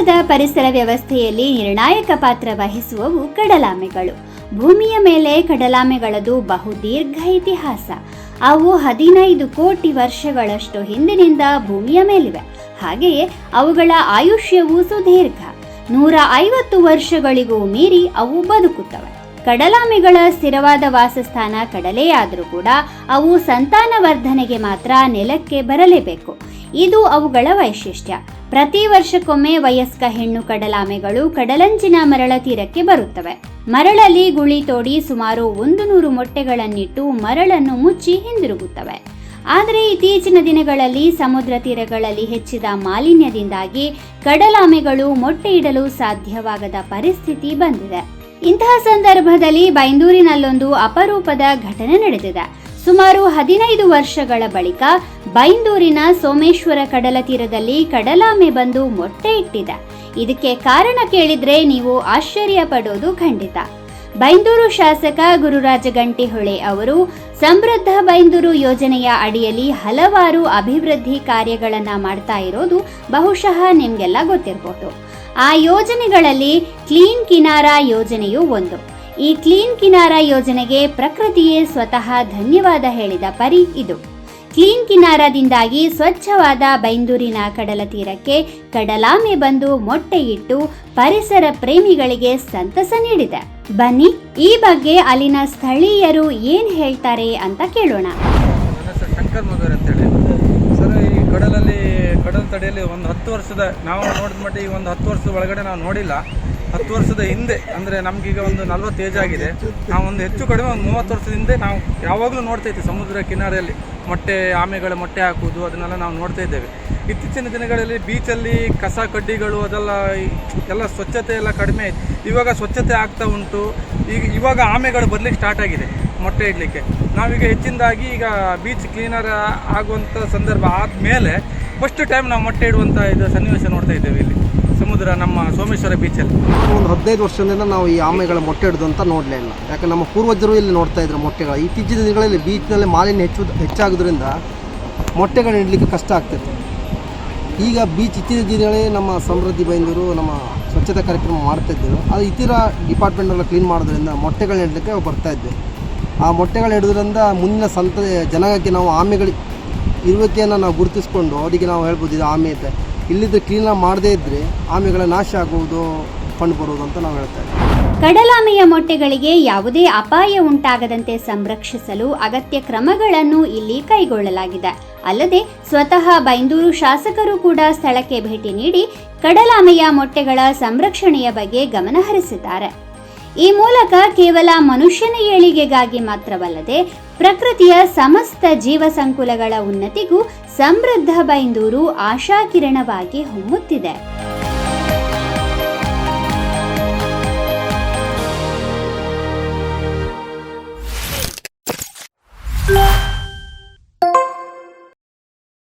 ಸಂಸಾರದ ಪರಿಸರ ವ್ಯವಸ್ಥೆಯಲ್ಲಿ ನಿರ್ಣಾಯಕ ಪಾತ್ರ ವಹಿಸುವವು ಕಡಲಾಮೆಗಳು. ಭೂಮಿಯ ಮೇಲೆ ಕಡಲಾಮೆಗಳದು ಬಹು ದೀರ್ಘ ಇತಿಹಾಸ. ಅವು ಹದಿನೈದು ಕೋಟಿ ವರ್ಷಗಳಷ್ಟು ಹಿಂದಿನಿಂದ ಭೂಮಿಯ ಮೇಲಿವೆ. ಹಾಗೆಯೇ ಅವುಗಳ ಆಯುಷ್ಯವು ಸುದೀರ್ಘ. ನೂರ ಐವತ್ತು ವರ್ಷಗಳಿಗೂ ಮೀರಿ ಅವು ಬದುಕುತ್ತವೆ. ಕಡಲಾಮೆಗಳ ಸ್ಥಿರವಾದ ವಾಸಸ್ಥಾನ ಕಡಲೆಯಾದರೂ ಕೂಡ ಅವು ಸಂತಾನವರ್ಧನೆಗೆ ಮಾತ್ರ ನೆಲಕ್ಕೆ ಬರಲೇಬೇಕು. ಇದು ಅವುಗಳ ವೈಶಿಷ್ಟ್ಯ. ಪ್ರತಿ ವರ್ಷಕ್ಕೊಮ್ಮೆ ವಯಸ್ಕ ಹೆಣ್ಣು ಕಡಲಾಮೆಗಳು ಕಡಲಂಚಿನ ಮರಳ ತೀರಕ್ಕೆ ಬರುತ್ತವೆ. ಮರಳಲ್ಲಿ ಗುಳಿ ತೋಡಿ ಸುಮಾರು ಒಂದು ನೂರು ಮೊಟ್ಟೆಗಳನ್ನಿಟ್ಟು ಮರಳನ್ನು ಮುಚ್ಚಿ ಹಿಂದಿರುಗುತ್ತವೆ. ಆದರೆ ಇತ್ತೀಚಿನ ದಿನಗಳಲ್ಲಿ ಸಮುದ್ರ ತೀರಗಳಲ್ಲಿ ಹೆಚ್ಚಿದ ಮಾಲಿನ್ಯದಿಂದಾಗಿ ಕಡಲಾಮೆಗಳು ಮೊಟ್ಟೆ ಇಡಲು ಸಾಧ್ಯವಾಗದ ಪರಿಸ್ಥಿತಿ ಬಂದಿದೆ. ಇಂತಹ ಸಂದರ್ಭದಲ್ಲಿ ಬೈಂದೂರಿನಲ್ಲೊಂದು ಅಪರೂಪದ ಘಟನೆ ನಡೆದಿದೆ. ಸುಮಾರು ಹದಿನೈದು ವರ್ಷಗಳ ಬಳಿಕ ಬೈಂದೂರಿನ ಸೋಮೇಶ್ವರ ಕಡಲ ತೀರದಲ್ಲಿ ಕಡಲಾಮೆ ಬಂದು ಮೊಟ್ಟೆ ಇಟ್ಟಿದೆ. ಇದಕ್ಕೆ ಕಾರಣ ಕೇಳಿದ್ರೆ ನೀವು ಆಶ್ಚರ್ಯ ಪಡೋದು ಖಂಡಿತ. ಬೈಂದೂರು ಶಾಸಕ ಗುರುರಾಜ ಗಂಟಿಹೊಳೆ ಅವರು, ಸಮೃದ್ಧ ಬೈಂದೂರು ಯೋಜನೆಯ ಅಡಿಯಲ್ಲಿ ಹಲವಾರು ಅಭಿವೃದ್ಧಿ ಕಾರ್ಯಗಳನ್ನು ಮಾಡ್ತಾ ಇರೋದು ಬಹುಶಃ ನಿಮಗೆಲ್ಲ ಗೊತ್ತಿರಬಹುದು ಆ ಯೋಜನೆಗಳಲ್ಲಿ ಕ್ಲೀನ್ ಕಿನಾರಾ ಯೋಜನೆಯು ಒಂದು. ಈ ಕ್ಲೀನ್ ಕಿನಾರ ಯೋಜನೆಗೆ ಪ್ರಕೃತಿಯೇ ಸ್ವತಃ ಧನ್ಯವಾದ ಹೇಳಿದ ಪರಿ ಇದು. ಕ್ಲೀನ್ ಕಿನಾರದಿಂದಾಗಿ ಸ್ವಚ್ಛವಾದ ಬೈಂದೂರಿನ ಕಡಲ ತೀರಕ್ಕೆ ಕಡಲಾಮೆ ಬಂದು ಮೊಟ್ಟೆಯಿಟ್ಟು ಪರಿಸರ ಪ್ರೇಮಿಗಳಿಗೆ ಸಂತಸ ನೀಡಿದೆ. ಬನ್ನಿ, ಈ ಬಗ್ಗೆ ಅಲ್ಲಿನ ಸ್ಥಳೀಯರು ಏನ್ ಹೇಳ್ತಾರೆ ಅಂತ ಕೇಳೋಣ. ಸರ್, ಈ ಕಡಲಲ್ಲಿ, ಕಡಲ ತಡೆಯಲ್ಲಿ ಒಂದು ಹತ್ತು ವರ್ಷದ, ನಾವು ನೋಡಿದ ಮಟ್ಟಿಗೆ ಒಂದು ಹತ್ತು ವರ್ಷದ ಒಳಗಡೆ ನಾವು ನೋಡಿಲ್ಲ. ಹತ್ತು ವರ್ಷದ ಹಿಂದೆ, ಅಂದರೆ ನಮಗೀಗ ಒಂದು ನಲ್ವತ್ತು ಏಜ್ ಆಗಿದೆ. ನಾವು ಒಂದು ಹೆಚ್ಚು ಕಡಿಮೆ ಒಂದು ಮೂವತ್ತು ವರ್ಷದ ಹಿಂದೆ ನಾವು ಯಾವಾಗಲೂ ನೋಡ್ತಾ ಇದ್ದೀವಿ ಸಮುದ್ರ ಕಿನಾರೆಯಲ್ಲಿ. ಮೊಟ್ಟೆ, ಆಮೆಗಳ ಮೊಟ್ಟೆ ಹಾಕುವುದು, ಅದನ್ನೆಲ್ಲ ನಾವು ನೋಡ್ತಾ ಇದ್ದೇವೆ. ಇತ್ತೀಚಿನ ದಿನಗಳಲ್ಲಿ ಬೀಚಲ್ಲಿ ಕಸ ಕಡ್ಡಿಗಳು, ಅದೆಲ್ಲ ಎಲ್ಲ ಸ್ವಚ್ಛತೆ ಎಲ್ಲ ಕಡಿಮೆ ಇವಾಗ ಸ್ವಚ್ಛತೆ ಆಗ್ತಾ ಉಂಟು. ಈಗ, ಇವಾಗ ಆಮೆಗಳು ಬರಲಿಕ್ಕೆ ಸ್ಟಾರ್ಟ್ ಆಗಿದೆ. ಮೊಟ್ಟೆ ಇಡಲಿಕ್ಕೆ. ನಾವೀಗ ಹೆಚ್ಚಿನದಾಗಿ ಈಗ ಬೀಚ್ ಕ್ಲೀನರ್ ಆಗುವಂಥ ಸಂದರ್ಭ ಆದಮೇಲೆ ಫಸ್ಟ್ ಟೈಮ್ ನಾವು ಮೊಟ್ಟೆ ಇಡುವಂಥ ಇದು ಸನ್ನಿವೇಶ ನೋಡ್ತಾ ಇದ್ದೇವೆ ಇಲ್ಲಿ. ಸಮುದ್ರ ನಮ್ಮ ಸೋಮೇಶ್ವರ ಬೀಚಲ್ಲಿ ಒಂದು ಹದಿನೈದು ವರ್ಷದಿಂದ ನಾವು ಈ ಆಮೆಗಳ ಮೊಟ್ಟೆ ಇಡೋದು ಅಂತ ನೋಡಲೇ ಇಲ್ಲ. ಯಾಕೆ ನಮ್ಮ ಪೂರ್ವಜರು ಇಲ್ಲಿ ನೋಡ್ತಾ ಇದ್ರು ಮೊಟ್ಟೆಗಳು. ಇತ್ತೀಚಿನ ದಿನಗಳಲ್ಲಿ ಬೀಚ್ನಲ್ಲಿ ಮಾಲಿನ್ಯ ಹೆಚ್ಚು ಹೆಚ್ಚಾಗೋದ್ರಿಂದ ಮೊಟ್ಟೆಗಳು ಇಡಲಿಕ್ಕೆ ಕಷ್ಟ ಆಗ್ತಿತ್ತು. ಈಗ ಬೀಚ್ ಇತ್ತೀಚಿನ ದಿನಗಳಲ್ಲಿ ನಮ್ಮ ಸಮೃದ್ಧಿ ಬೈಂದೂರು ನಮ್ಮ ಸ್ವಚ್ಛತಾ ಕಾರ್ಯಕ್ರಮ ಮಾಡ್ತಾ ಇದ್ದರು. ಅದು ಇತರ ಡಿಪಾರ್ಟ್ಮೆಂಟೆಲ್ಲ ಕ್ಲೀನ್ ಮಾಡೋದ್ರಿಂದ ಮೊಟ್ಟೆಗಳನ್ನ ಇಡಲಿಕ್ಕೆ ಬರ್ತಾ ಆ ಮೊಟ್ಟೆಗಳು ಹಿಡಿದ್ರಿಂದ ಮುಂದಿನ ಸಂತ, ಜನಾಂಗಕ್ಕೆ ನಾವು ಆಮೆಗಳು, ಇರುವಿಕೆಯನ್ನು ನಾವು ಗುರುತಿಸ್ಕೊಂಡು ಅವರಿಗೆ ನಾವು ಹೇಳ್ಬೋದು ಇದು ಆಮೆ ಇದೆ ಇಲ್ಲಿದ್ದು ಕ್ಲೀನ್ ಮಾಡದೇ ಇದ್ದರೆ ಆಮೆಗಳ ನಾಶ ಆಗುವುದು, ಕಂಡು ಬರುವುದು ಅಂತ ನಾವು ಹೇಳ್ತಾ ಇದ್ದೀವಿ. ಕಡಲಾಮೆಯ ಮೊಟ್ಟೆಗಳಿಗೆ ಯಾವುದೇ ಅಪಾಯ ಉಂಟಾಗದಂತೆ ಸಂರಕ್ಷಿಸಲು ಅಗತ್ಯ ಕ್ರಮಗಳನ್ನು ಇಲ್ಲಿ ಕೈಗೊಳ್ಳಲಾಗಿದೆ. ಅಲ್ಲದೆ ಸ್ವತಃ ಬೈಂದೂರು ಶಾಸಕರು ಕೂಡ ಸ್ಥಳಕ್ಕೆ ಭೇಟಿ ನೀಡಿ ಕಡಲಾಮೆಯ ಮೊಟ್ಟೆಗಳ ಸಂರಕ್ಷಣೆಯ ಬಗ್ಗೆ ಗಮನ ಹರಿಸಿದ್ದಾರೆ. ಈ ಮೂಲಕ ಕೇವಲ ಮನುಷ್ಯನ ಏಳಿಗೆಗಾಗಿ ಮಾತ್ರವಲ್ಲದೆ ಪ್ರಕೃತಿಯ ಸಮಸ್ತ ಜೀವ ಸಂಕುಲಗಳ ಉನ್ನತಿಗೂ ಸಮೃದ್ಧ ಬೈಂದೂರು ಆಶಾಕಿರಣವಾಗಿ ಹೊಮ್ಮುತ್ತಿದೆ.